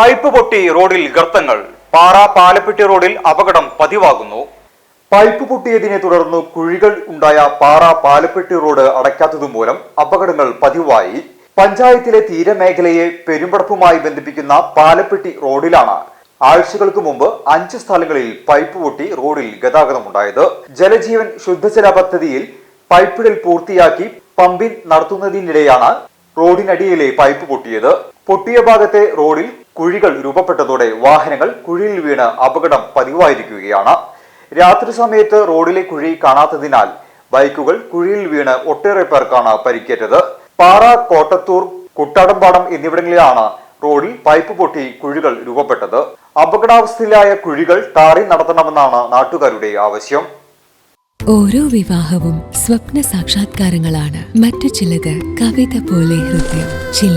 Pipe പൊട്ടി റോഡിൽ ഗർത്തങ്ങൾ. പാറ പാലപ്പെട്ടി റോഡിൽ അപകടം പതിവാകുന്നു. പൈപ്പ് പൊട്ടിയതിനെ തുടർന്ന് കുഴികൾ ഉണ്ടായ പാറ പാലപ്പെട്ടി റോഡ് അടയ്ക്കാത്തതുമൂലം അപകടങ്ങൾ പതിവായി. പഞ്ചായത്തിലെ തീരമേഖലയെ പെരുമ്പടപ്പുമായി ബന്ധിപ്പിക്കുന്ന പാലപ്പെട്ടി റോഡിലാണ് ആഴ്ചകൾക്ക് മുമ്പ് അഞ്ച് സ്ഥലങ്ങളിൽ പൈപ്പ് പൊട്ടി റോഡിൽ ഗതാഗതമുണ്ടായത്. ജലജീവൻ ശുദ്ധജല പദ്ധതിയിൽ പൈപ്പിടൽ പൂർത്തിയാക്കി പമ്പിംഗ് നടത്തുന്നതിനിടെയാണ് റോഡിനടിയിലെ പൈപ്പ് പൊട്ടിയത്. പൊട്ടിയ ഭാഗത്തെ റോഡിൽ കുഴികൾ രൂപപ്പെട്ടതോടെ വാഹനങ്ങൾ കുഴിയിൽ വീണ് അപകടം പതിവായിരിക്കുകയാണ്. രാത്രി സമയത്ത് റോഡിലെ കുഴി കാണാത്തതിനാൽ ബൈക്കുകൾ കുഴിയിൽ വീണ് ഒട്ടേറെ പേർക്കാണ് പരിക്കേറ്റത്. പാറ കോട്ടത്തൂർ കുട്ടാടമ്പാടം എന്നിവിടങ്ങളിലാണ് റോഡിൽ പൈപ്പ് പൊട്ടി കുഴികൾ രൂപപ്പെട്ടത്. അപകടാവസ്ഥയിലായ കുഴികൾ താറി നടത്തണമെന്നാണ് നാട്ടുകാരുടെ ആവശ്യം. ഓരോ വിവാഹവും സ്വപ്ന സാക്ഷാത്കാരങ്ങളാണ്. മറ്റു ചിലത് കവിത പോലെ ഹൃദയം ചില